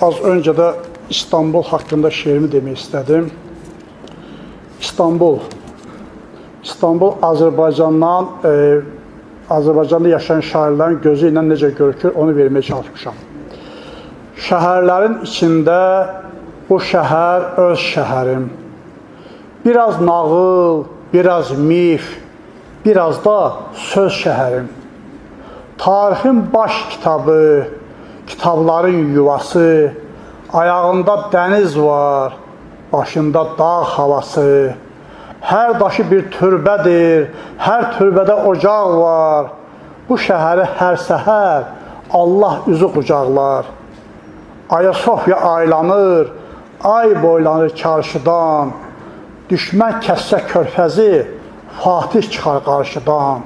Az önce de İstanbul hakkında şiirimi demek istedim. İstanbul. İstanbul Azərbaycandan, e, Azərbaycanda yaşayan şairlərin gözü ilə necə görükür, onu verməyə çalışmışam. Şəhərlərin içində bu şəhər öz şəhərim. Biraz nağıl, biraz mif, biraz da söz şəhərim. Tarixin baş kitabı, kitabların yuvası, ayağında dəniz var, başında dağ havası. Hər daşı bir türbədir, hər türbədə ocaq var. Bu şəhəri hər səhər Allah üzü qucaqlar. Ayasofya aylanır, ay boylanır çarşıdan. Düşmən kəssə körfəzi, Fatih çıxar qarşıdan.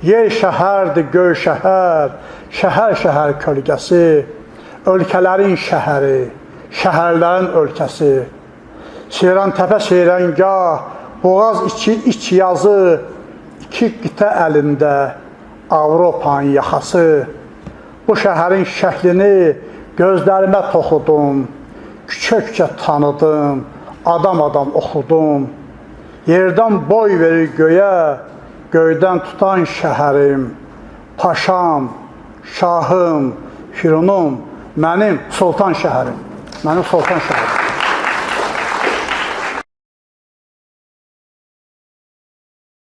Yer şəhərdir, göy şəhər, şəhər-şəhər kölgəsi, ölkələrin şəhəri, şəhərlərin ölkəsi. Seyran təpə seyrəngah, boğaz içi iç yazı, iki qitə əlində Avropanın yaxası. Bu şəhərin şəklini gözlərimə toxudum, küçə-küçə tanıdım, adam-adam oxudum. Yerdən boy verir göyə, göydən tutan şəhərim, paşam, şahım, firunum, mənim sultan şəhərim, mənim sultan şəhərim.